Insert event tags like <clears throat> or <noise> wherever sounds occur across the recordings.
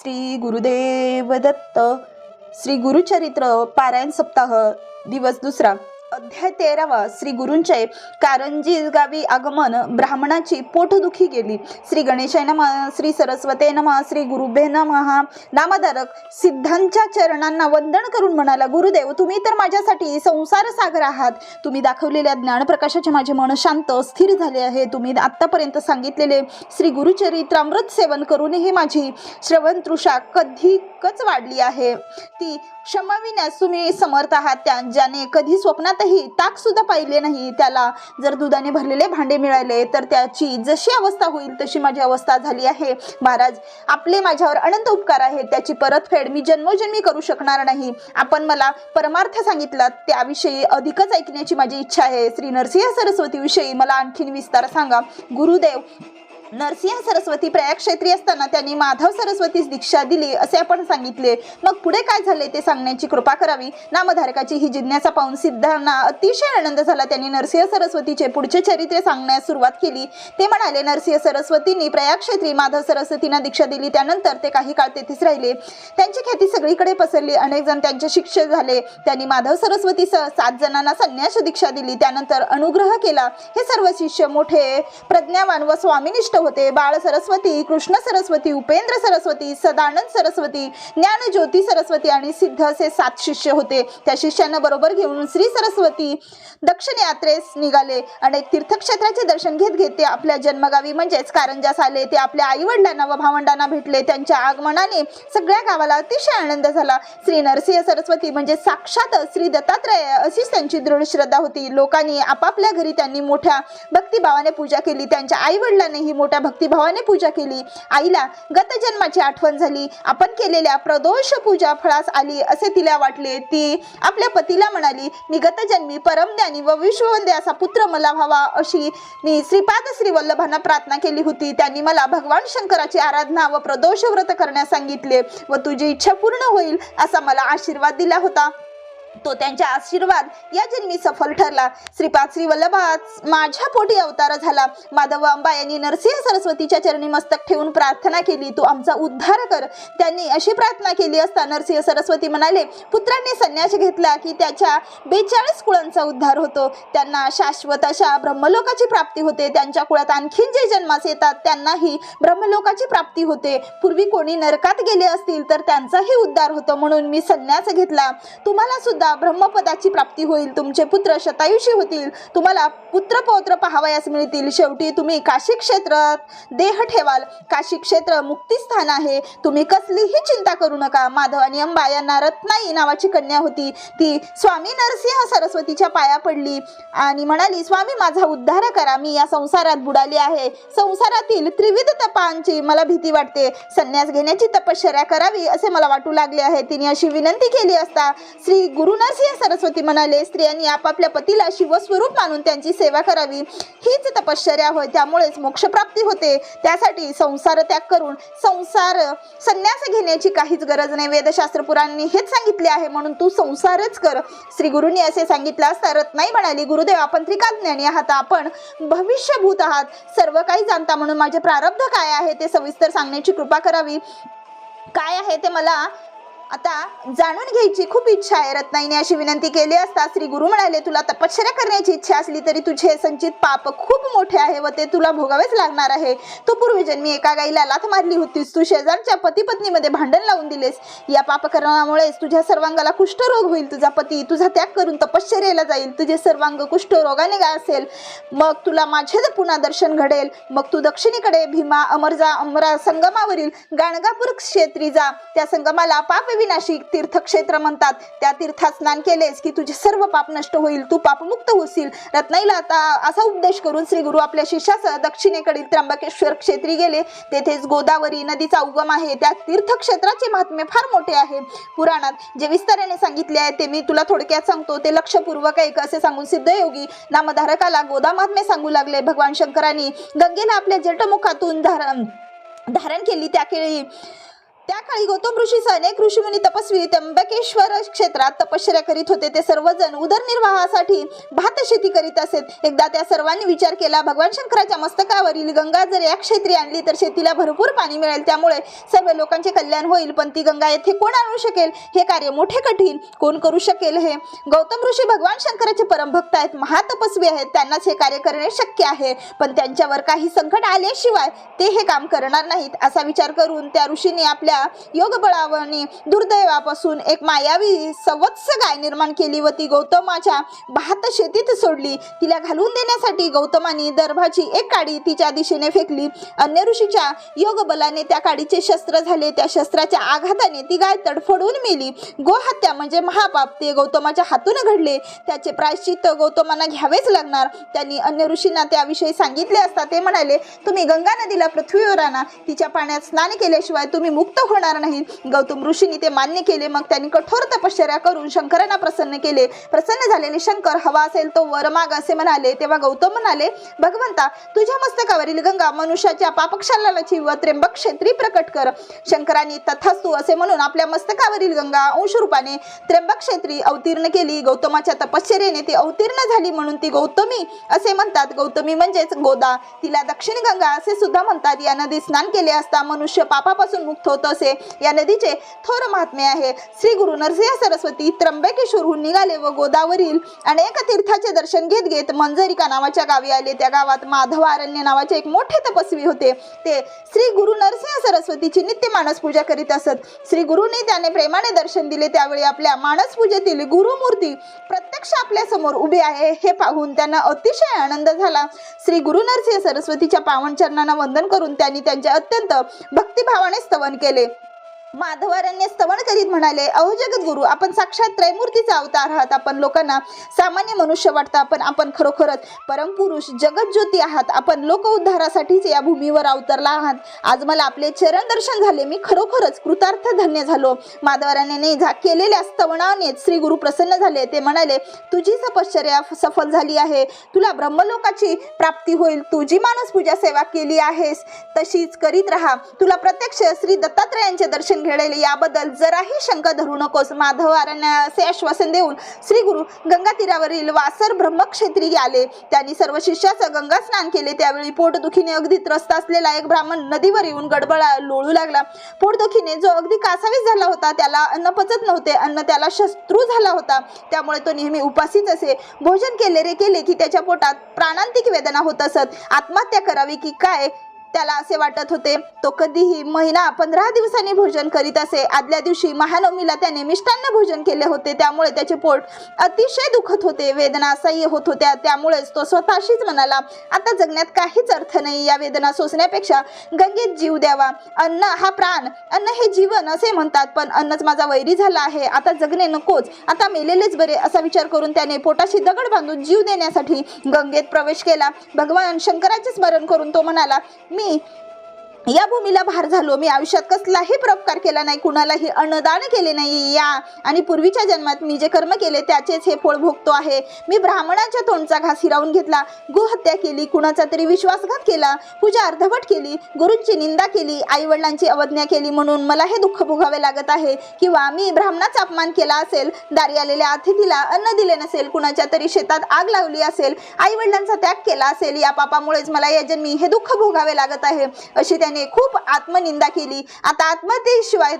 श्री गुरुदेव दत्त. श्री गुरुचरित्र पारायण सप्ताह दिवस दुसरा. अध्याय तेरावा श्री गुरूंचे कारंजी गावी आगमन ब्राह्मणाची पोटदुखी गेली. श्री गणेशाय नम श्री सरस्वते नम श्री गुरुभे नम नामधारक सिद्धांच्या चरणांना वंदन करून म्हणाला गुरुदेव तुम्ही तर माझ्यासाठी संसार सागर आहात. तुम्ही दाखवलेल्या ज्ञानप्रकाशाचे माझे मन शांत स्थिर झाले आहे. तुम्ही आत्तापर्यंत सांगितलेले श्री गुरुचरित्रामृत सेवन करूनही माझी श्रवण तृषा कधीकच वाढली आहे. ती क्षमाविण्यास तुम्ही समर्थ आहात. त्या ज्याने कधी स्वप्नात ताक सुद्धा पाहिले नाही त्याला. जर दुधाने भरलेले भांडे मिळाले तर त्याची जशी अवस्था होईल तशी माझी अवस्था झाली आहे. महाराज आपले माझ्यावर अनंत उपकार आहेत. त्याची परतफेड मी जन्मोजन्मी करू शकणार नाही. आपण मला परमार्थ सांगितला त्याविषयी अधिकच ऐकण्याची माझी इच्छा आहे. श्री नरसिंह सरस्वती विषयी मला आणखीन विस्तार सांगा. गुरुदेव नरसिंह सरस्वती प्रयाग क्षेत्री असताना त्यांनी माधव सरस्वतीस दीक्षा दिली असे आपण सांगितले. मग पुढे काय झाले ते सांगण्याची कृपा करावी? नामधारकाची ही जिज्ञासा पाहून सिद्धांना अतिशय आनंद झाला. त्यांनी नरसिंह सरस्वतीचे पुढचे चरित्र सांगण्यास सुरुवात केली. ते म्हणाले नरसिंह सरस्वतींनी प्रयाग क्षेत्री माधव सरस्वतींना दीक्षा दिली. त्यानंतर ते काही काळ तेथेच राहिले. त्यांची ख्याती सगळीकडे पसरली. अनेक जण त्यांचे शिक्षक झाले. त्यांनी माधव सरस्वतीसह सात जणांना संन्यास दीक्षा दिली. त्यानंतर अनुग्रह केला. हे सर्व शिष्य मोठे प्रज्ञावान व स्वामिनिष्ठ होते. बाळ सरस्वती कृष्ण सरस्वती उपेंद्र सरस्वती सदानंद सरस्वती ज्ञान ज्योती सरस्वती आणि सिद्ध असे सात शिष्य होते. त्या शिष्यांना बरोबर घेऊन श्री सरस्वती दक्षिण यात्रेस निघाले अनेक तीर्थक्षेत्राचे दर्शन घेत घेत ते आपल्या जन्मगावी म्हणजेच कारंजास आले. ते आपल्या आई वडिलांना व भावंडांना भेटले. त्यांच्या आगमनाने सगळ्या गावाला अतिशय आनंद झाला. श्री नरसिंह सरस्वती म्हणजे साक्षात श्री दत्तात्रय अशीच त्यांची दृढ श्रद्धा होती. लोकांनी आपापल्या घरी त्यांनी मोठ्या भक्तिभावाने पूजा केली. त्यांच्या आई वडिलांनीही मोठ्या भक्तिभावाने पूजा केली. आईला गतजन्माची आठवण झाली. आपण केलेल्या प्रदोष पूजा फळास आली असे तिला वाटले. ती आपल्या पतीला म्हणाली मी गतजन्मी परमज्ञानी व विश्ववंदे असा पुत्र मला व्हावा अशी मी श्रीपाद श्री वल्लभांना प्रार्थना केली होती. त्यांनी मला भगवान शंकराची आराधना व प्रदोष व्रत करण्यास सांगितले व तुझी इच्छा पूर्ण होईल असा मला आशीर्वाद दिला होता. तो त्यांच्या आशीर्वाद या जन्मी सफल ठरला. श्रीपाद श्री वल्लभा माझ्या पोटी अवतार झाला. माधव अंबा यांनी नरसिंह सरस्वतीच्या चरणी मस्तक ठेवून प्रार्थना केली. तू आमचा उद्धार कर. त्यांनी अशी प्रार्थना केली असता नरसिंह सरस्वती म्हणाले पुत्रांनी संन्यास घेतला की त्याच्या बेचाळीस कुळांचा उद्धार होतो. त्यांना शाश्वत अशा ब्रह्मलोकाची प्राप्ती होते. त्यांच्या कुळात आणखीन जे जन्मास येतात त्यांनाही ब्रह्मलोकाची प्राप्ती होते. पूर्वी कोणी नरकात गेले असतील तर त्यांचाही उद्धार होतो म्हणून मी संन्यास घेतला. तुम्हाला सुद्धा ब्रह्मपदाची प्राप्ती होईल तुमचे पुत्र शतायुषी होतील तुम्हाला पुत्र पौत्र पाहावयास मिळतील. शेवटी तुम्ही काशी क्षेत्रात देह ठेवाल. काशी क्षेत्र मुक्तीस्थान आहे. तुम्ही कसलीही चिंता करू नका. माधव आणि अंबा यांना रत्नाई नावाची कन्या होती. ती स्वामी नरसिंह सरस्वतीच्या पाया पडली आणि म्हणाली स्वामी माझा उद्धार करा. मी या संसारात बुडाली आहे. संसारातील त्रिविध तपांची मला भीती वाटते. संन्यास घेण्याची तपश्चर्या करावी असे मला वाटू लागले आहे. तिने अशी विनंती केली असता श्री गुरु नरसिंह सरस्वती म्हणाले स्त्रियांनी आपापल्या पतीला शिवस्वरूप मानून त्यांची सेवा करावी. हीच तपश्चर्या होय त्यामुळेच मोक्षप्राप्ती होते. त्यासाठी संसार त्याग करून संसार संन्यास घेण्याची काहीच गरज नाही. वेदशास्त्र पुराणांनी हेच सांगितले आहे म्हणून तू संसारच कर. श्री गुरुंनी असे सांगितलं असता रत्नाई म्हणाली गुरुदेव आपण त्रिकाज्ञानी आहात. आपण भविष्यभूत आहात. सर्व काही जाणता म्हणून माझे प्रारब्ध काय आहे ते सविस्तर सांगण्याची कृपा करावी. काय आहे ते मला आता जाणून घ्यायची खूप इच्छा आहे. रत्नाईने अशी विनंती केली असता श्री गुरु म्हणाले तुला तपश्चर्या करण्याची इच्छा असली तरी तुझे संचित पाप खूप मोठे आहे व ते तुला भोगावेच लागणार आहे. तू पूर्वजन्मी एका गाईला लाथ मारली होतीस. तू शेजारच्या पती पत्नीमध्ये भांडण लावून दिलेस. या पापकरणामुळेच तुझ्या सर्वांगाला कुष्ठरोग होईल. तुझा पती तुझा त्याग करून तपश्चर्याला जाईल. तुझे सर्वांग कुष्ठरोगाने गा असेल. मग तुला माझे पुन्हा दर्शन घडेल. मग तू दक्षिणेकडे भीमा अमरजा अमरा संगमावरील गाणगापूर क्षेत्री जा. त्या संगमाला पाप विनाशी तीर्थक्षेत्र म्हणतात. त्या तीर्थात स्नान केलेस की तुझे सर्व पाप नष्ट होईल तू पापमुक्त होशील. रत्नाईला आता असा उपदेश करून श्री गुरु आपल्या शिष्यासह दक्षिणेकडील त्र्यंबकेश्वर क्षेत्री गेले. तेथेच गोदावरी नदीचा उगम आहे. त्या तीर्थक्षेत्राचे महात्म्य फार मोठे आहे. पुराणात जे विस्ताराने सांगितले आहे ते मी तुला थोडक्यात सांगतो. ते लक्षपूर्वक ऐक असे सांगून सिद्धयोगी नामधारकाला गोदा महात्म्य सांगू लागले. भगवान शंकरांनी गंगेला आपल्या जटमुखातून धारण धारण केली. त्या केळी त्या काळी गौतम ऋषी अनेक ऋषीमुनी तपस्वी त्र्यंबकेश्वर क्षेत्रात तपश्चर्या करीत होते. ते सर्वजण उदरनिर्वाहासाठी भात शेती करीत असत एकदा त्या सर्वांनी विचार केला भगवान शंकराच्या मस्तकावरील गंगा जर या क्षेत्री आणली तर शेतीला भरपूर पाणी मिळेल. त्यामुळे सर्व लोकांचे कल्याण होईल पण ती गंगा येथे कोण आणू शकेल? हे कार्य मोठे कठीण. कोण करू शकेल हे? गौतम ऋषी भगवान शंकराचे परमभक्त आहेत महातपस्वी आहेत. त्यांनाच हे कार्य करणे शक्य आहे. पण त्यांच्यावर काही संकट आल्याशिवाय ते हे काम करणार नाहीत असा विचार करून त्या ऋषीने आपल्या योगबळावनी दुर्दैवापासून एक मायावी सवत्स गाय निर्माण केली व ती गौतमाच्या भात शेतीत सोडली. तिला घालून देण्यासाठी गौतमाने दर्भाची एक काडी तिच्या दिशेने फेकली. अन्य ऋषीच्या योगबलाने त्या काडीचे शस्त्र झाले. त्या शस्त्राच्या आघाताने ती गाय तडफडून मेली. गोहत्या म्हणजे महापाप. ते गौतमाच्या हातून घडले. त्याचे प्रायश्चित्त गौतमांना घ्यावेच लागणार. त्यांनी अन्य ऋषींना त्याविषयी सांगितले असता ते म्हणाले तुम्ही गंगा नदीला पृथ्वीवर आणा. तिच्या पाण्यात स्नान केल्याशिवाय तुम्ही मुक्त होणार नाही. गौतम ऋषींनी ते मान्य केले मग त्यांनी कठोर तपश्चर्या करून शंकरांना प्रसन्न केले. प्रसन्न झालेले शंकर हवा असेल तो वर माग असे म्हणाले. तेव्हा गौतम म्हणाले भगवंता तुझ्या मस्तकावरील गंगा मनुष्याच्या पापक्षालाची व त्र्यंबक क्षेत्री प्रकट कर. शंकरांनी तथास्तू असे म्हणून आपल्या मस्तकावरील गंगा अंशरूपाने त्र्यंबक क्षेत्री अवतीर्ण केली. गौतमाच्या तपश्चर्याने ती अवतीर्ण झाली म्हणून ती गौतमी असे म्हणतात. गौतमी म्हणजेच गोदा. तिला दक्षिण गंगा असे सुद्धा म्हणतात. या नदीत स्नान केले असता मनुष्य पापापासून मुक्त होतं. असे या नदीचे थोर महात्म्य आहे श्री गुरु नरसिंह सरस्वती त्र्यंबकेश्वरहून निघाले व गोदावरील अनेक तीर्थाचे दर्शन घेत घेत मंजरिका नावाच्या गावी आले. त्या गावात माधवारण्य नावाचे एक मोठे तपस्वी होते. ते श्री गुरु नरसिंह सरस्वतीची नित्य मानस पूजा करीत असत. श्री गुरुने त्याने प्रेमाने दर्शन दिले. त्यावेळी आपल्या मानस पूजेतील गुरुमूर्ती प्रत्यक्ष आपल्यासमोर उभी आहे. हे पाहून त्यांना अतिशय आनंद झाला. श्री गुरु नरसिंह सरस्वतीच्या पावन चरणांना वंदन करून त्यांनी त्यांचे अत्यंत भक्तिभावाने स्तवन केले. माधवारांनी स्तवण करीत म्हणाले अहो गुरु आपण साक्षात त्रैमूर्तीचा अवतार आहात. आपण लोकांना सामान्य मनुष्य वाटता. पण आपण खरोखरच परमपुरुष जगज्योती आहात. आपण लोक उद्धारासाठीच या भूमीवर अवतरला आहात. आज मला आपले चरण दर्शन झाले. मी खरोखरच कृतार्थ धन्य झालो. माधवाराने झा केलेल्या स्तवनाने श्री गुरु प्रसन्न झाले. ते म्हणाले तुझी तपश्चर्या सफल झाली आहे. तुला ब्रह्मलोकाची प्राप्ती होईल. तुझी मानस पूजा सेवा केली आहेस तशीच करीत राहा. तुला प्रत्यक्ष श्री दत्तात्रयांचे दर्शन घडेल याबद्दल जराही शंका धरू नकोस. माधव असे आश्वासन देऊन श्री गुरु गंगा तीरावरील वासर ब्रह्मक्षेत्री आले. त्यांनी सर्व शिष्याचं गंगा स्नान केले. त्यावेळी पोटदुखीने अगदी त्रस्त असलेला एक ब्राह्मण नदीवर येऊन गडबडा लोळू लागला. पोटदुखीने जो अगदी कासावीस झाला होता त्याला अन्न पचत नव्हते. अन्न त्याला शत्रू झाला होता. त्यामुळे तो नेहमी उपासीच असे. भोजन केले रे केले की त्याच्या पोटात प्राणांतिक वेदना होत असत. आत्महत्या करावी की काय? त्याला असे वाटत होते. तो कधीही महिना पंधरा दिवसांनी भोजन करीत असे. आदल्या दिवशी महानवमीला त्याने मिष्टान्न भोजन केले होते. त्यामुळे त्याचे पोट अतिशय दुखत होते. वेदना असह्य होत होत्या. त्यामुळेच तो स्वतःशीच म्हणाला आता जगण्यात काहीच अर्थ नाही. या वेदना सोसण्यापेक्षा गंगेत जीव द्यावा. अन्न हा प्राण. अन्न हे जीवन असे म्हणतात पण अन्नच माझा वैरी झाला आहे. आता जगणे नकोच. आता मेलेलेच बरे. असा विचार करून त्याने पोटाशी दगड बांधून जीव देण्यासाठी गंगेत प्रवेश केला. भगवान शंकराचे स्मरण करून तो म्हणाला मी me. या भूमीला भार झालो. मी आयुष्यात कसलाही प्रपकार केला नाही कुणालाही अन्नदान केले नाही. या आणि पूर्वीच्या जन्मात मी जे कर्म केले त्याचेच हे फळ भोगतो आहे. मी ब्राह्मणाच्या तोंडचा घास हिरावून घेतला गोहत्या केली कुणाचा तरी विश्वासघात केला पूजा अर्धवट केली गुरूंची निंदा केली आई वडिलांची अवज्ञा केली म्हणून मला हे दुःख भोगावे लागत आहे. किंवा मी ब्राह्मणाचा अपमान केला असेल दारी आलेल्या अतिथीला अन्न दिले नसेल कुणाच्या तरी शेतात आग लावली असेल आई वडिलांचा त्याग केला असेल या पापामुळेच मला या जन्मी हे दुःख भोगावे लागत आहे. अशी त्याने खूप आत्मनिंदा केली. आता आत्महत्येशिवाय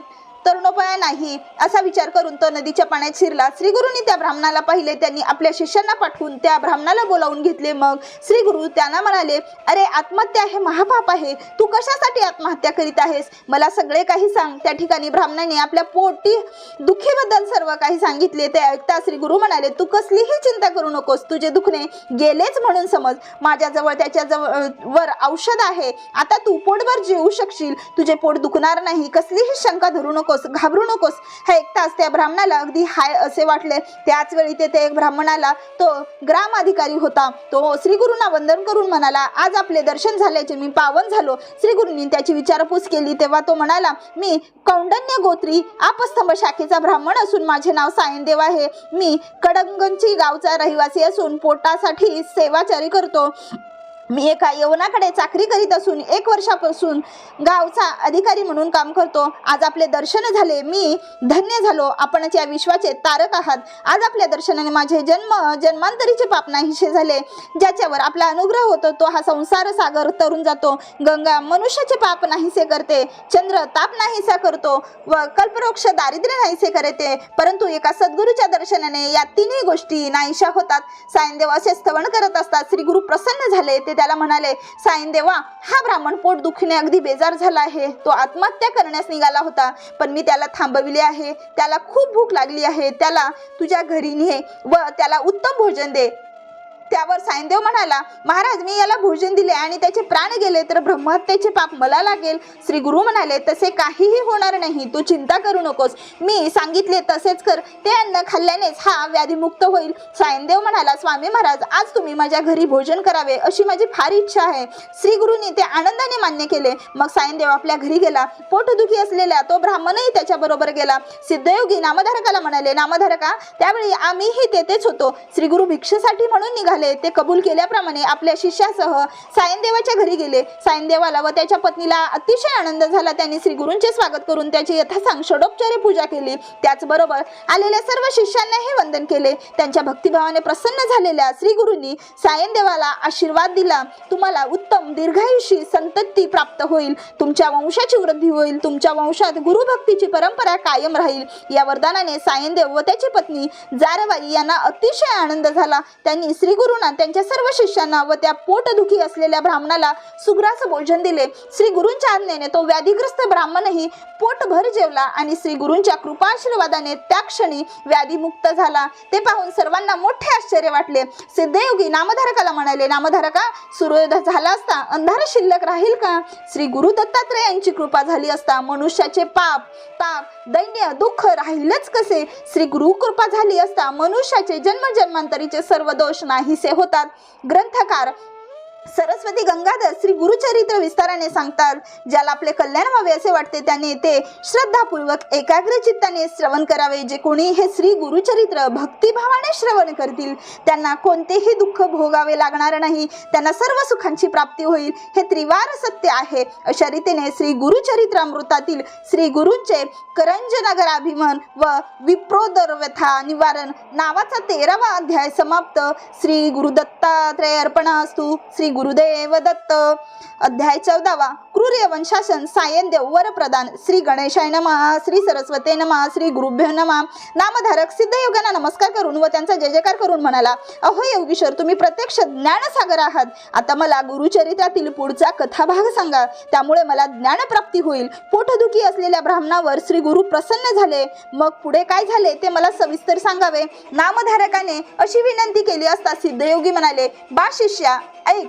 तरुणोपाय नाही. असा विचार करून तो नदीच्या पाण्यात शिरला. श्री गुरुनी त्या ब्राह्मणाला पाहिले. त्यांनी आपल्या शिष्यांना पाठवून त्या ब्राह्मणाला बोलावून घेतले. मग श्री गुरु त्यांना म्हणाले अरे आत्महत्या हे महापाप आहे. तू कशासाठी आत्महत्या करीत आहेस? मला सगळे काही सांग. त्या ठिकाणी ब्राह्मणाने आपल्या पोटी दुःखीबद्दल सर्व काही सांगितले. ते ऐकता श्री गुरु म्हणाले तू कसलीही चिंता करू नकोस. तुझे दुखणे गेलेच म्हणून समज. माझ्याजवळ त्याच्याजवळ वर औषध आहे. आता तू पोटभर जेवू शकशील. तुझे पोट दुखणार नाही. कसलीही शंका धरू नको. नकोस घाबरू नकोस. हे ऐकताच त्या ब्राह्मणाला अगदी हाय असे वाटले. त्याच वेळी तेथे एक ब्राह्मणाला तो ग्राम अधिकारी होता. तो श्रीगुरूंना वंदन करून म्हणाला आज आपले दर्शन झाल्याचे मी पावन झालो. श्री गुरुंनी त्याची विचारपूस केली. तेव्हा तो म्हणाला मी कौंडन्य गोत्री आपस्तंभ शाखेचा ब्राह्मण असून माझे नाव सायनदेव आहे. मी कडंगंची गावचा रहिवासी असून पोटासाठी सेवाचारी करतो. मी एका यवनाकडे चाकरी करीत असून एक वर्षापासून गावचा अधिकारी म्हणून काम करतो. आज आपले दर्शन झाले. मी धन्य झालो. आपणच या विश्वाचे तारक आहात. आज आपल्या दर्शनाने माझे जन्म जन्मांतरीचे पाप नाहीसे झाले. ज्याच्यावर आपला अनुग्रह होतो तो हा संसार सागर तरून जातो. गंगा मनुष्याचे पाप नाहीसे करते. चंद्र ताप नाहीसा करतो व कल्पवृक्ष दारिद्र्य नाहीसे करते. परंतु एका सद्गुरूच्या दर्शनाने या तिन्ही गोष्टी नाहीशा होतात. सायनदेव असे स्तवन करत असतात. श्री गुरु प्रसन्न झाले. ते त्याला म्हणाले सायनदेवा हा ब्राह्मण पोट दुखीने अगदी बेजार झाला आहे. तो आत्महत्या करण्यास निघाला होता. पण मी त्याला थांबविले आहे. त्याला खूप भूक लागली आहे. त्याला तुझ्या घरी ने व त्याला उत्तम भोजन दे. त्यावर सायनदेव म्हणाला महाराज मी याला भोजन दिले आणि त्याचे प्राण गेले तर ब्रह्महत्येचे पाप मला लागेल. श्री गुरु म्हणाले तसे काहीही होणार नाही तू चिंता करू नकोस. मी सांगितले तसेच कर. ते अन्न खाल्ल्यानेच हा व्याधीमुक्त होईल. साईनदेव म्हणाला स्वामी महाराज आज तुम्ही माझ्या घरी भोजन करावे अशी माझी फार इच्छा आहे. श्री गुरुनी ते आनंदाने मान्य केले. मग सायनदेव आपल्या घरी गेला. पोटदुखी असलेला तो ब्राह्मणही त्याच्याबरोबर गेला. सिद्धयोगी नामधारकाला म्हणाले नामधारका त्यावेळी आम्हीही तेथेच होतो. श्री गुरु भिक्षेसाठी म्हणून निघाले झाले ते कबूल केल्याप्रमाणे आपल्या शिष्यासह सायनदेवाच्या घरी गेले. सायनदेवाला व त्याच्या पत्नीला अतिशय आनंद झाला. त्यांनी श्री गुरूंचे स्वागत करून त्याची यथासांग षडोपचारे पूजा केली. त्याचबरोबर आलेल्या सर्व शिष्यांनाही वंदन केले. त्यांच्या भक्तिभावाने प्रसन्न झालेल्या श्री गुरूंनी सायनदेवाला आशीर्वाद दिला. तुम्हाला उत्तम दीर्घायुषी संतती प्राप्त होईल. तुमच्या वंशाची वृद्धी होईल. तुमच्या वंशात गुरुभक्तीची परंपरा कायम राहील. या वरदानाने सायनदेव व त्याची पत्नी जारवाई यांना अतिशय आनंद झाला. त्यांनी श्री गुरुंना त्यांच्या सर्व शिष्यांना व त्या पोटदुखी असलेल्या ब्राह्मणाला सुग्रास भोजन दिले. श्री गुरूंच्या आज्ञेने तो व्याधीग्रस्त ब्राह्मणही पोटभर जेवला आणि श्री गुरूंच्या कृपाशीर्वादाने त्या क्षणी व्याधीमुक्त झाला. ते पाहून सर्वांना मोठे आश्चर्य वाटले. सिद्धयोगी नामधारकाला म्हणाले नामधारका सूर्योदय झाला असता अंधार शिल्लक राहील का? श्री गुरु दत्तात्रय यांची कृपा झाली असता मनुष्याचे पाप ताप दैन्य दुःख राहीलच कसे? श्री गुरु कृपा झाली असता मनुष्याचे जन्मजन्मांतरीचे सर्व दोष नाही नाहीसे होतात. ग्रंथकार सरस्वती गंगाधर श्री गुरुचरित्र विस्ताराने सांगतात ज्याला आपले कल्याण व्हावे असे वाटते त्याने ते श्रद्धापूर्वक एकाग्र चित्ताने श्रवण करावे जे कोणी हे श्री गुरुचरित्र भक्तिभावाने श्रवण करतील त्यांना कोणतेही दुःख भोगावे लागणार नाही त्यांना सर्व सुखांची प्राप्ती होईल हे त्रिवार सत्य आहे. अशा रीतीने श्री गुरुचरित्रामृतातील श्री गुरूंचे करंजनगराभिमन व विप्रोदरव्यथा निवारण नावाचा तेरावा अध्याय समाप्त. श्री गुरुदत्तात्रय अर्पणास्तु श्री गुरुदेव दत्त. अध्याय चौदावा. क्रूर्य वंशासन शासन सायनदेव वरप्रदान श्री गणेशाय नमः श्री सरस्वते नमः श्री गुरुभ्य नमः. नामधारक सिद्धयोगांना नमस्कार करून व त्यांचा जय जयकार करून म्हणाला अहो योगीश्वर तुम्ही प्रत्यक्ष ज्ञानसागर आहात. आता मला गुरुचरित्रातील पुढचा कथाभाग सांगा. त्यामुळे मला ज्ञानप्राप्ती होईल. पोटदुखी असलेल्या ब्राह्मणावर श्री गुरु प्रसन्न झाले. मग पुढे काय झाले ते मला सविस्तर सांगावे. नामधारकाने अशी विनंती केली असता सिद्धयोगी म्हणाले बा शिष्या ऐक.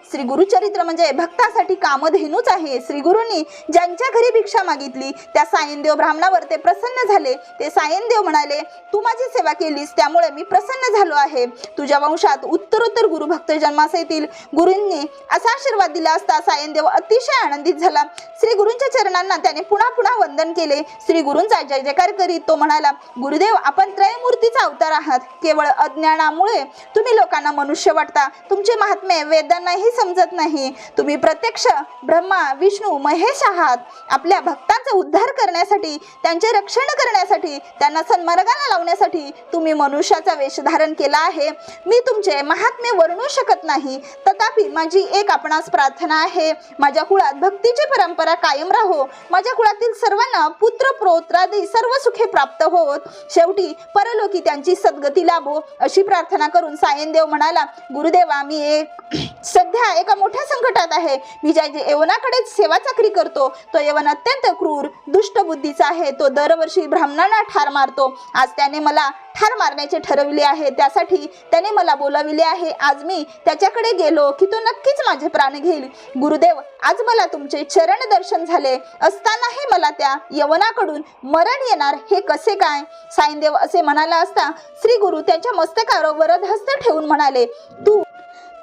श्री गुरुचरित्र म्हणजे भक्तासाठी कामधेनूच आहे. श्री गुरुंनी ज्यांच्या घरी भिक्षा मागितली त्या सायनदेव ब्राह्मणावर ते प्रसन्न झाले. ते सायनदेव म्हणाले तू माझी सेवा केलीस त्यामुळे मी प्रसन्न झालो आहे. तुझ्या वंशात उत्तरोत्तर गुरुभक्त जन्मास येतील. गुरूंनी असा आशीर्वाद दिला असता सायनदेव अतिशय आनंदित झाला. श्री गुरूंच्या चरणांना त्याने पुन्हा पुन्हा वंदन केले. श्री गुरूंचा जय जयकार करीत तो म्हणाला गुरुदेव आपण त्रयमूर्तीचा अवतार आहात. केवळ अज्ञानामुळे तुम्ही लोकांना मनुष्य वाटता. तुमचे महात्मे वेदांनाही समजत नाही. तुम्ही प्रत्यक्ष ब्रह्मा विष्णू महेश आहात. आपल्या भक्तांचा उद्धार करण्यासाठी त्यांचे रक्षण करण्यासाठी त्यांना सन्मार्गाला लावण्यासाठी तुम्ही मनुष्याचा वेश धारण केला आहे. मी तुमचे महात्म्य वर्णू शकत नाही. तथापि माझी एक आपणास प्रार्थना आहे. माझ्या कुळात भक्तीची परंपरा कायम राहो. माझ्या कुळातील सर्वांना पुत्र प्रोत्रादी सर्व सुखे प्राप्त होत शेवटी परलोकी त्यांची सद्गती लाभो. अशी प्रार्थना करून सायनदेव म्हणाला गुरुदेवा मी एक <clears throat> सध्या एका मोठ्या संकटात आहे. मी ज्या यवनाकडे सेवा चाकरी करतो. तो यवन अत्यंत क्रूर दुष्ट बुद्धीचा आहे. तो दरवर्षी ब्राह्मणांना ठार मारतो. आज त्याने मला ठार मारण्याचे ठरविले आहे. त्यासाठी त्याने मला बोलाविले आहे. आज मी त्याच्याकडे गेलो की तो नक्कीच माझे प्राण घेईल. गुरुदेव आज मला तुमचे चरण दर्शन झाले. असतानाही मला त्या यवनाकडून मरण येणार हे कसे काय? साईनदेव असे म्हणाला असता श्री गुरु त्यांच्या मस्तकावर वरद हस्त ठेवून म्हणाले तू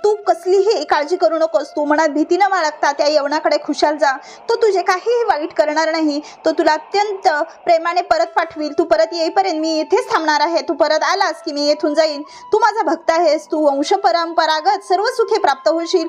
तू कसलीही काळजी करू नकोस. तू मनात भीतीनं बाळगता त्या यवनाकडे खुशाल जा. तो तुझे काहीही वाईट करणार नाही. तो तुला अत्यंत प्रेमाने परत पाठवील. तू परत येईपर्यंत मी इथेच थांबणार आहे. तू परत आलास की मी येथून जाईन. तू माझा भक्त आहेस. तू वंश परंपरागत सर्व सुखे प्राप्त होशील.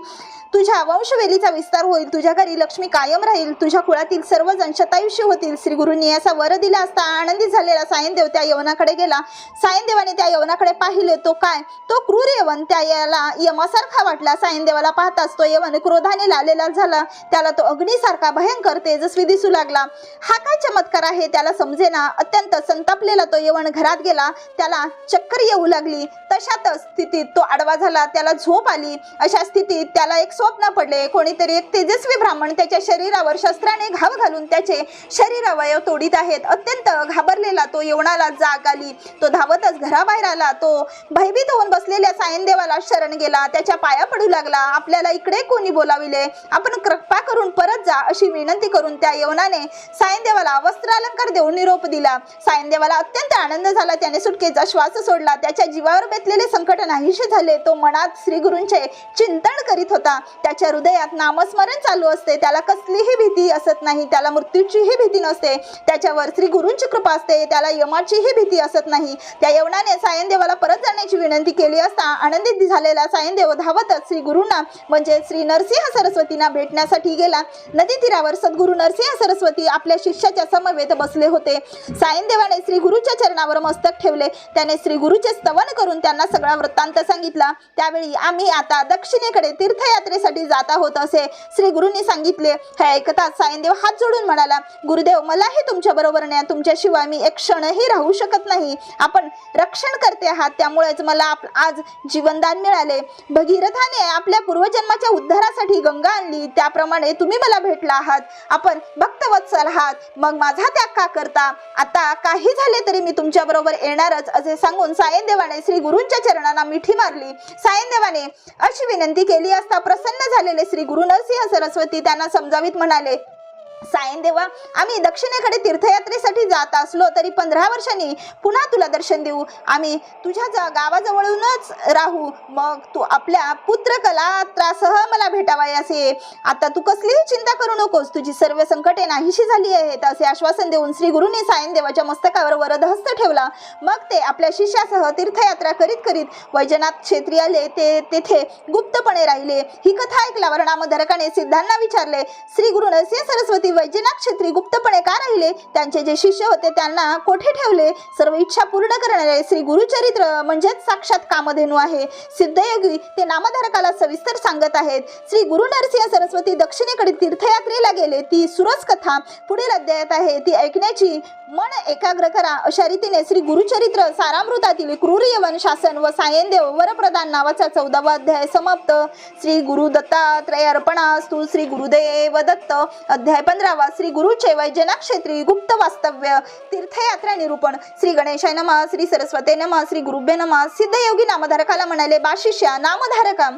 तुझ्या वंशवेलीचा विस्तार होईल. तुझ्या घरी लक्ष्मी कायम राहील. तुझ्या कुळातील सर्वजण शतायुष्य होतील. श्री गुरुंनी असा वर दिला असता आनंदी झालेला सायनदेव त्या यवनाकडे गेला. सायनदेवाने त्या यवनाकडे पाहिले तो काय? तो क्रूर यवन. त्या याला यमासारखा वाटला. सायनदेवाला पाहताच तो यवन क्रोधाने लालेला झाला. त्याला तो अग्नीसारखा भयंकर तेजस्वी दिसू लागला. हा काय चमत्कार आहे त्याला समजेना? अत्यंत संतापलेला तो यवन घरात गेला. त्याला चक्कर येऊ लागली. तशातच स्थितीत तो आडवा झाला. त्याला झोप आली. अशा स्थितीत त्याला एक स्वप्न पडले. कोणीतरी एक तेजस्वी ब्राह्मण त्याच्या शरीरावर शस्त्राने घाव घालून त्याचे शरीर अवयव तोडीत आहेत. अत्यंत घाबरलेला तो यवनाला जाग आली. तो धावतच घराबाहेर आला. तो भयभीत होऊन बसलेल्या सायनदेवाला शरण गेला. त्याच्या पाया पडू लागला. आपल्याला इकडे कोणी बोलाविले? आपण कृपा करून परत जा अशी विनंती करून त्या यवनाने सायनदेवाला वस्त्रालंकार देऊन निरोप दिला. सायनदेवाला अत्यंत आनंद झाला. त्याने सुटकेचा श्वास सोडला. त्याच्या जीवावर बेतलेले संकट नाहीशी झाले. तो मनात श्री गुरूंचे चिंतन करीत होता. त्याच्या हृदयात नामस्मरण चालू असते. त्याला कसलीही भीती असत नाही. त्याला मृत्यूचीही भीती नसते. त्याच्यावर श्री गुरूंची कृपा असते. त्याला यमाचीही भीती असत नाही. त्या यवनाने सायनदेवाला परत जाण्याची विनंती केली असता आनंदित झालेला सायनदेव धावतच श्री गुरुंना म्हणजे श्री नरसिंह सरस्वतींना भेटण्यासाठी गेला. नदी तीरावर सद्गुरू नरसिंह सरस्वती आपल्या शिष्याच्या समवेत बसले होते. सायनदेवाने श्री गुरुच्या चरणावर मस्तक ठेवले. त्याने श्री गुरुचे स्तवन करून त्यांना सगळा वृत्तांत सांगितला. त्यावेळी आम्ही आता दक्षिणेकडे तीर्थयात्रेसाठी जात आहोत असे श्री गुरुंनी सांगितले. हे ऐकताच सायनदेव हात जोडून म्हणाला गुरुदेव मलाही तुमच्या बरोबर न्या. तुमच्याशिवाय मी एक क्षणही राहू शकत नाही. आपण रक्षण करते आहात. त्यामुळेच मला आप- आज जीवनदान मिळाले. भगीरथाने आपल्या पूर्वजन्माच्या उद्धारासाठी गंगा आणली. त्याप्रमाणे तुम्ही मला भेटला आहात. आपण भक्तवत्सल आहात. मग माझा त्याग का करता? आता काही झाले तरी मी तुमच्या बरोबर येणारच. असे सांगून सायनदेवाने श्री गुरूंच्या चरणांना मिठी मारली. सायनदेवाने अशी विनंती केली असता प्रसन्न झालेले श्री गुरु नरसिंह सरस्वती त्यांना समजावीत म्हणाले सायन देवा. आम्ही दक्षिणेकडे तीर्थयात्रेसाठी जात असलो तरी पंधरा वर्षांनी पुन्हा तुला दर्शन देऊ. आम्ही तुझ्या जा गावाजवळूनच राहू. मग तू आपल्या पुत्र कलात्रासह मला भेटावयास ये आता तू कसलीही चिंता करू नकोस. तुझी सर्व संकटे नाहीशी झाली आहेत असे आश्वासन देऊन श्री गुरुने सायन देवाच्या मस्तकावर वरदहस्त ठेवला. मग ते आपल्या शिष्यासह तीर्थयात्रा करीत करीत वैजनाथ क्षेत्री आले ते तेथे शांतपणे राहिले. ही कथा ऐकल्यावर नामधारकाने सिद्धांना विचारले श्री गुरु नरसिंह सरस्वती वैजनाथ क्षेत्री गुप्तपणे का राहिले? त्यांचे जे शिष्य होते त्यांना कोठे ठेवले? सर्व इच्छा पूर्ण करणारे श्री गुरुचरित्र म्हणजेच साक्षात कामधेनू आहे. सिद्धयोगी ते नामधारकाला सविस्तर सांगत आहेत. श्री गुरु नरसिंह सरस्वती दक्षिणेकडे तीर्थयात्रेला गेले. ती सुरस कथा पुढील अध्यायात आहे. ती ऐकण्याची मन एकाग्र करा. अशा रीतीने श्री गुरुचरित्र सारामृतातील क्रूर यवन शासन व सायनदेव वरप्रधान नावाचा चौदावा अध्याय समाप्त श्री गुरु दत्तात्रय अर्पणास्तु श्री गुरुदेव दत्त. अध्याय पंधरावा श्री गुरुचे वैजनाक्षेत्री गुप्त वास्तव्य तीर्थयात्रा निरूपण. श्री गणेशाय नमः श्री सरस्वते नमः श्री गुरुभ्य नमः सिद्धयोगी नामधारकाला म्हणाले बाशिष्या नामधारका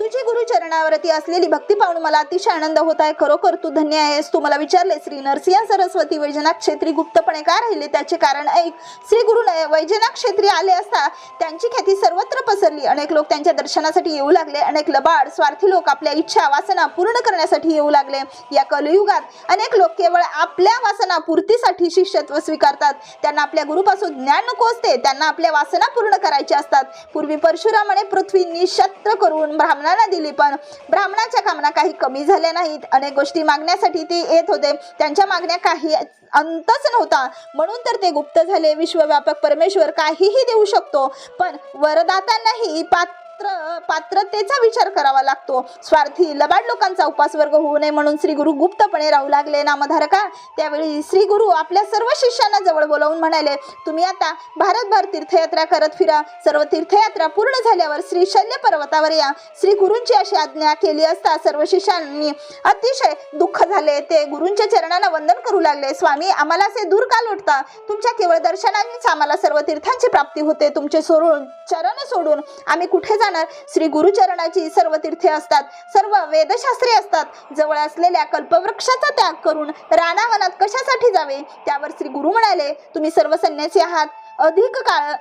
तुझी गुरु चरणावरती असलेली भक्ती पाहून मला अतिशय आनंद होत आहे. खरोखर तू धन्य आहेस. तू मला विचारले श्री नरसिंह सरस्वती वैजनाथ क्षेत्री गुप्तपणे का राहिले? त्याचे कारण ऐक. श्री गुरु न- वैजनाथ क्षेत्री आले असता त्यांची ख्याती सर्वत्र पसरली. अनेक लोक त्यांच्या दर्शनासाठी येऊ लागले. अनेक लबाड स्वार्थी लोक आपल्या इच्छा वासना पूर्ण करण्यासाठी येऊ लागले. या कलयुगात अनेक लोक केवळ आपल्या वासना पूर्तीसाठी शिष्यत्व स्वीकारतात. त्यांना आपल्या गुरुपासून ज्ञान नको असते त्यांना आपल्या वासना पूर्ण करायच्या असतात. पूर्वी परशुरामाने पृथ्वी निशस्त्र करून ब्राह्मणाला दिली पण ब्राह्मणाच्या कामना काही कमी झाल्या नाहीत. अनेक गोष्टी मागण्यासाठी ते येत होते. त्यांच्या मागण्या काही अंतच नव्हता. म्हणून तर ते गुप्त झाले. विश्वव्यापक परमेश्वर काहीही देऊ शकतो. पण वरदातांनाही पात्र पात्रतेचा विचार करावा लागतो. स्वार्थी लबाड लोकांचा उपासवर्ग होऊ नये म्हणून श्री गुरु गुप्तपणे राहू लागले नामधारका. त्यावेळी श्री गुरु आपल्या सर्व शिष्यांना जवळ बोलावून म्हणाले तुम्ही आता भारतभर तीर्थयात्रा करत फिरा. सर्व तीर्थयात्रा पूर्ण झाल्यावर श्री शल्य पर्वतावर या. श्री गुरूंची अशी आज्ञा केली असता सर्व शिष्यांनी अतिशय दुःख झाले. ते गुरूंच्या चरणांना वंदन करू लागले. स्वामी आम्हाला असे दूर का लोटता तुमच्या केवळ दर्शनानेच आम्हाला सर्व तीर्थांची प्राप्ती होते. तुमचे सोडून चरण सोडून आम्ही कुठे जा जाणार. श्री गुरुचरणाची सर्व तीर्थे असतात. सर्व वेदशास्त्रे असतात. जवळ असलेल्या कल्पवृक्षाचा त्याग करून रानावनात कशासाठी जावे? त्यावर श्री गुरु म्हणाले तुम्ही सर्व संन्यासी आहात. अधिक काळ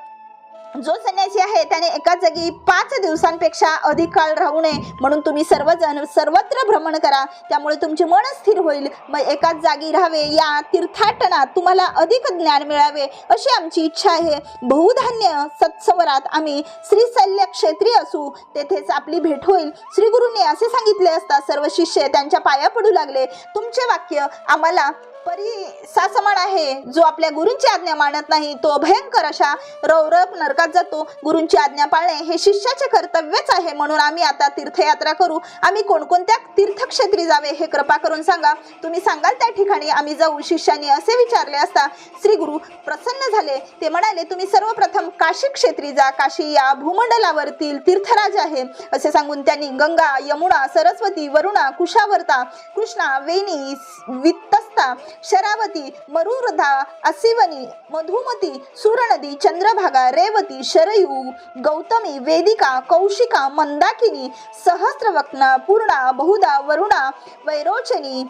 जो संन्यासी आहे त्याने एकाच जागी पाच दिवसांपेक्षा अधिक काळ राहू नये म्हणून तुम्ही सर्वजण सर्वत्र भ्रमण करा. त्यामुळे तुमचे मन स्थिर होईल. मग एकाच जागी राहावे या तीर्थाटनात तुम्हाला अधिक ज्ञान मिळावे अशी आमची इच्छा आहे. बहुधान्य सत्सवरात आम्ही श्रीशल्य क्षेत्री असू तेथेच आपली भेट होईल. श्री गुरुंनी असे सांगितले असता सर्व शिष्य त्यांच्या पाया पडू लागले. तुमचे वाक्य आम्हाला परी समान आहे. जो आपल्या गुरूंची आज्ञा मानत नाही तो भयंकर अशा रौरप नरकात जातो. गुरूंची आज्ञा पाळणे हे शिष्याचे कर्तव्यच आहे म्हणून आम्ही आता तीर्थयात्रा करू. आम्ही कोणकोणत्या तीर्थक्षेत्री जावे हे कृपा करून सांगा. तुम्ही सांगाल त्या ठिकाणी आम्ही जाऊ शिष्यांनी असे विचारले असता श्री गुरु प्रसन्न झाले. ते म्हणाले तुम्ही सर्वप्रथम काशी क्षेत्री जा. काशी या भूमंडलावरतील तीर्थराज आहे. असे सांगून त्यांनी गंगा यमुना सरस्वती वरुणा कुशावर्ता कृष्णा वेणी वित्तस्ता शरावती मरुरधा असिवनी मधुमती सूरनदी चंद्रभागा रेवती शरयू गौतमी वेदिका कौशिका मंदाकिनी सहस्रवक्ना पूर्णा बहुधा वरुणा वैरोचनी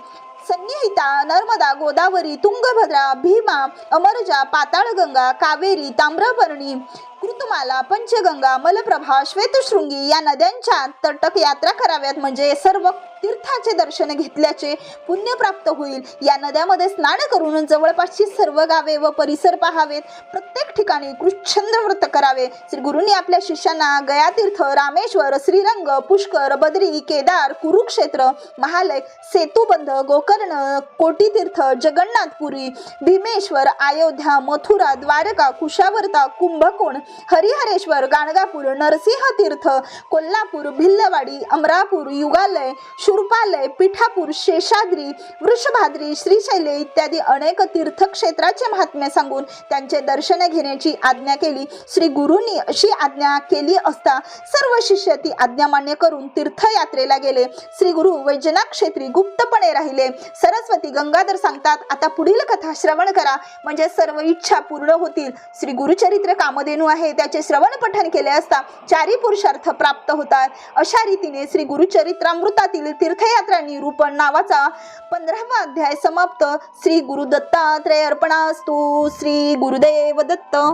संनिहिता नर्मदा गोदावरी तुंगभद्रा भीमा अमरजा पाताळगंगा कावेरी ताम्रपर्णी कृतमाला पंचगंगा मलप्रभा श्वेतशृंगी या नद्यांच्या तटक यात्रा कराव्यात. म्हणजे सर्व तीर्थाचे दर्शन घेतल्याचे पुण्य प्राप्त होईल. या नद्यामध्ये स्नान करून जवळपासची सर्व गावे व परिसर पाहावेत. प्रत्येक ठिकाणी कृच्छंद व्रत करावे. श्री गुरुंनी आपल्या शिष्यांना गयातीर्थ रामेश्वर श्रीरंग पुष्कर बद्री केदार कुरुक्षेत्र महालय सेतुबंध गोकर्ण कोटीतीर्थ जगन्नाथपुरी भीमेश्वर अयोध्या मथुरा द्वारका कुशावर्ता कुंभकोण हरिहरेश्वर गाणगापूर नरसिंह तीर्थ कोल्हापूर भिल्लवाडी अमरापूर युगालय शुरपालय पिठापूर शेषाद्री वृषभाद्री श्रीशैले इत्यादी अनेक तीर्थक्षेत्राचे महात्म्य सांगून त्यांचे दर्शन घेण्याची आज्ञा केली. श्री गुरुंनी अशी आज्ञा केली असता सर्व शिष्य ती आज्ञा मान्य करून तीर्थयात्रेला गेले. श्री गुरु वैजनाथ क्षेत्री गुप्तपणे राहिले. सरस्वती गंगाधर सांगतात आता पुढील कथा श्रवण करा. म्हणजे सर्व इच्छा पूर्ण होतील. श्री गुरुचरित्र कामधेनू आहे. त्याचे श्रवण पठन केले असता चारी पुरुषार्थ प्राप्त होतात. अशा रीतीने श्री गुरुचरित्रामृतातील तीर्थयात्रा निरूपण नावाचा पंधरावा अध्याय समाप्त. श्री गुरु दत्तात्रय असतो. श्री गुरुदेव दत्त.